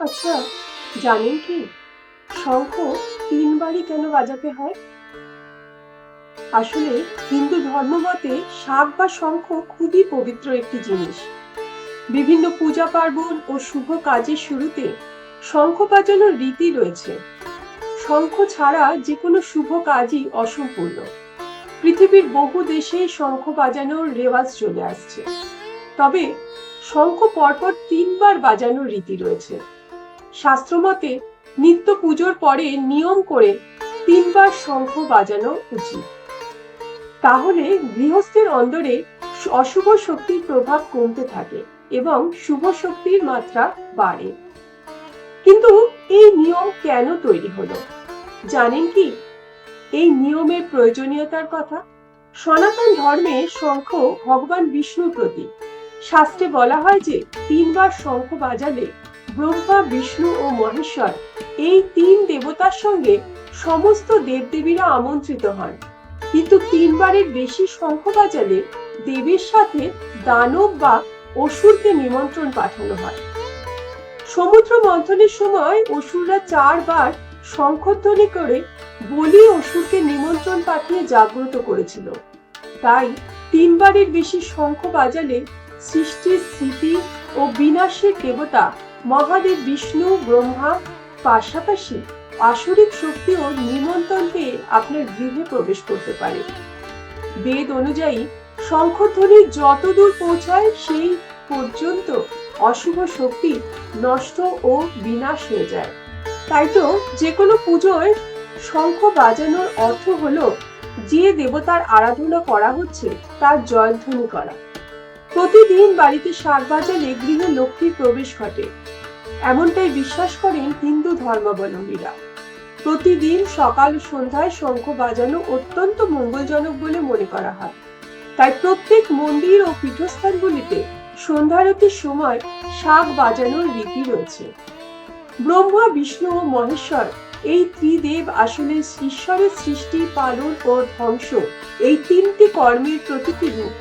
আচ্ছা জানেন কি? শঙ্খ তিনবারই কেন বাজাতে হয়? আসলে হিন্দু ধর্মমতে শাক বা শঙ্খ খুবই পবিত্র একটি জিনিস। বিভিন্ন পূজা পার্বণ ও শুভ কাজের শুরুতে শঙ্খ বাজানোর রীতি রয়েছে। শঙ্খ ছাড়া যে কোনো শুভ কাজই অসম্পূর্ণ। পৃথিবীর বহু দেশে শঙ্খ বাজানোর রেওয়াজ চলে আসছে। তবে শঙ্খ পরপর তিনবার বাজানোর রীতি রয়েছে। শাস্ত্রমতে নিত্য পুজোর পরে নিয়ম করে তিনবার শঙ্খ বাজানো উচিত। তাহলে গৃহস্থের অন্দরে অশুভ শক্তির প্রভাব কমতে থাকে এবং শুভ শক্তির মাত্রা বাড়ে। কিন্তু এই নিয়ম কেন তৈরি হলো? জানেন কি? এই নিয়মের প্রয়োজনীয়তার কথা। সনাতন ধর্মে শঙ্খ ভগবান বিষ্ণুর প্রতীক। শাস্ত্রে বলা হয় যে তিনবার শঙ্খ বাজালে ব্রহ্মা, বিষ্ণু ও মহেশ্বর এই তিন দেবতার সঙ্গে সমস্ত দেবদেবীরা আমন্ত্রিত হন। কিন্তু তিনবারের বেশি শঙ্খ বাজালে দেবীর সাথে দানব বা অসুরকে নিমন্ত্রণ পাঠানো হয়। সমুদ্র মন্থনের সময় অসুররা চারবার শঙ্খধ্বনি করে বলি অসুরকে নিমন্ত্রণ পাঠিয়ে জাগ্রত করেছিল। তাই তিনবারের বেশি শঙ্খ বাজালে সৃষ্টির স্থিতি ও বিনাশের দেবতা মহাদেব বিষ্ণু, ব্রহ্মা, পাশাপাশি আসরিক শক্তিও নিমন্ত্রণ পেয়ে আপনার গৃহে প্রবেশ করতে পারে। বেদ অনুযায়ী শঙ্খধ্বনি যত দূর পৌঁছায় সেই পর্যন্ত অশুভ শক্তি নষ্ট ও বিনাশ হয়ে যায়। তাই তো যে কোনো পুজোয় শঙ্খ বাজানোর অর্থ হলো যে দেবতার আরাধনা করা হচ্ছে তার জয়ধ্বনি করা। প্রতিদিন বাড়িতে শাক বাজালে গৃহে লক্ষ্মীর প্রবেশ ঘটে। এমনটাই বিশ্বাস করেন হিন্দু ধর্মাবলম্বীরা। প্রতিদিন সকাল সন্ধ্যায় শঙ্খ বাজানো অত্যন্ত মঙ্গলজনক বলে মনে করা হয়। তাই প্রত্যেক মন্দির ও পীঠস্থানগুলিতে সন্ধ্যারতির সময় শাক বাজানোর রীতি রয়েছে। ব্রহ্মা, বিষ্ণু ও মহেশ্বর এই ত্রিদেব আসলে ঈশ্বরের সৃষ্টি, পালন ও ধ্বংস এই তিনটি কর্মের প্রতীকী রূপ।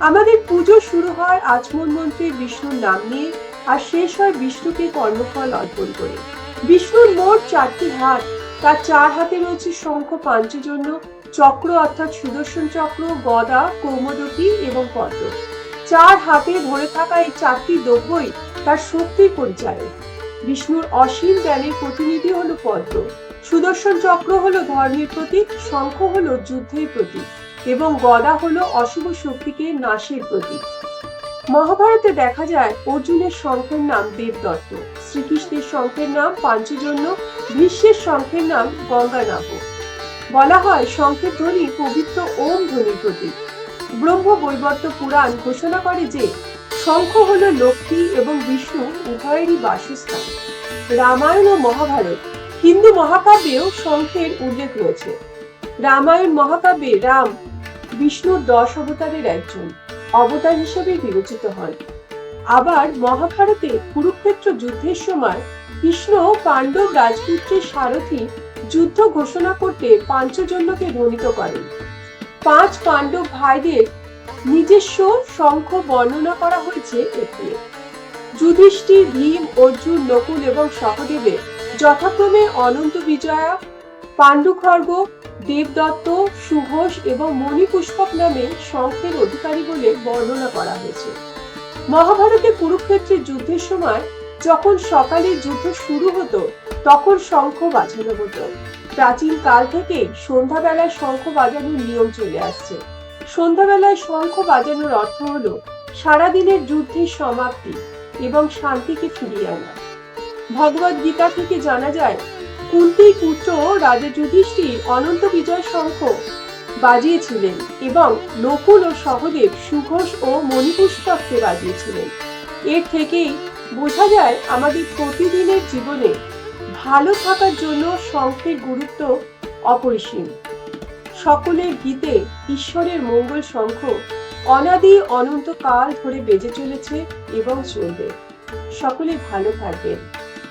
আমাদের পুজো শুরু হয় আচমন মন্ত্রে বিষ্ণুর নাম নিয়ে। আর শেষ হয় বিষ্ণুকে কর্মফল অর্পণ করে। বিষ্ণুর মোট চারটি হাত, তার চার হাতে রয়েছে শঙ্খ পাঞ্চজন্য, চক্র অর্থাৎ সুদর্শন চক্র, গদা কৌমদকী এবং পদ্ম। চার হাতে ধরে থাকা এই চারটি দ্রব্যই তার শক্তির পরিচায়ক বিষ্ণুর অসীম জ্ঞানের প্রতিনিধি হলো পদ্ম। সুদর্শন চক্র হলো ধর্মের প্রতীক, শঙ্খ হলো যুদ্ধের প্রতীক এবং গদা হলো অশুভ শক্তিকে নাশের প্রতীক। মহাভারতে দেখা যায় অর্জুনের শঙ্খের নাম দেবদত্ত। শ্রীকৃষ্ণের শঙ্খের নাম পাঞ্চজন্য, ভীষ্মের শঙ্খের নাম গঙ্গানাভ। বলা হয় শঙ্খের ধ্বনি পবিত্র ওম ধ্বনির প্রতীক। ব্রহ্ম বৈবর্ত পুরাণ ঘোষণা করে যে শঙ্খ হল লক্ষ্মী এবং বিষ্ণু উভয়েরই বাসস্থান। রামায়ণ ও মহাভারত, হিন্দু মহাকাব্যেও শঙ্খের উল্লেখ রয়েছে। রামায়ণ মহাকাব্যে রাম, বিষ্ণুর দশ অবতারের একজন। অবতার হিসেবে বিবেচিত হন আবার মহাভারতে কুরুক্ষেত্র যুদ্ধের সময় কৃষ্ণ পাণ্ডব রাজপুত্রের সারথী যুদ্ধ ঘোষণা করতে পাঞ্চজন্যকে ধ্বনিত করেন। পাঁচ পাণ্ডব ভাইদের নিজস্ব শঙ্খ বর্ণনা করা হয়েছে এতে। যুধিষ্ঠির, ভীম, অর্জুন, নকুল এবং সহদেবের যথাক্রমে অনন্ত বিজয়া পাণ্ডুখর্গ, দেবদত্ত, সুঘোষ এবং মণিপুষ্পক নামে শঙ্খের অধিকারী বলে বর্ণনা করা হয়েছে। মহাভারতে কুরুক্ষেত্রের যুদ্ধের সময় যখন সকালে যুদ্ধ শুরু হতো, তখন শঙ্খ বাজানো হতো। প্রাচীন কাল থেকে সন্ধ্যাবেলায় শঙ্খ বাজানোর নিয়ম চলে আসছে। সন্ধ্যাবেলায় শঙ্খ বাজানোর অর্থ হলো সারাদিনের যুদ্ধের সমাপ্তি এবং শান্তিকে ফিরিয়ে আনা। ভগবত গীতা থেকে জানা যায় কুন্তির পুত্র রাজা যুধিষ্ঠির অনন্ত বিজয় শঙ্খ বাজিয়েছিলেন এবং নকুল ও সহদেব সুঘোষ ও মণিপুষ্পককে বাজিয়েছিলেন। এর থেকেই বোঝা যায় আমাদের প্রতিদিনের জীবনে ভালো থাকার জন্য শঙ্খের গুরুত্ব অপরিসীম। সকলের গীতে ঈশ্বরের মঙ্গল শঙ্খ অনাদি অনন্ত কাল ধরে বেজে চলেছে এবং চলবে। সকলে ভালো থাকবেন।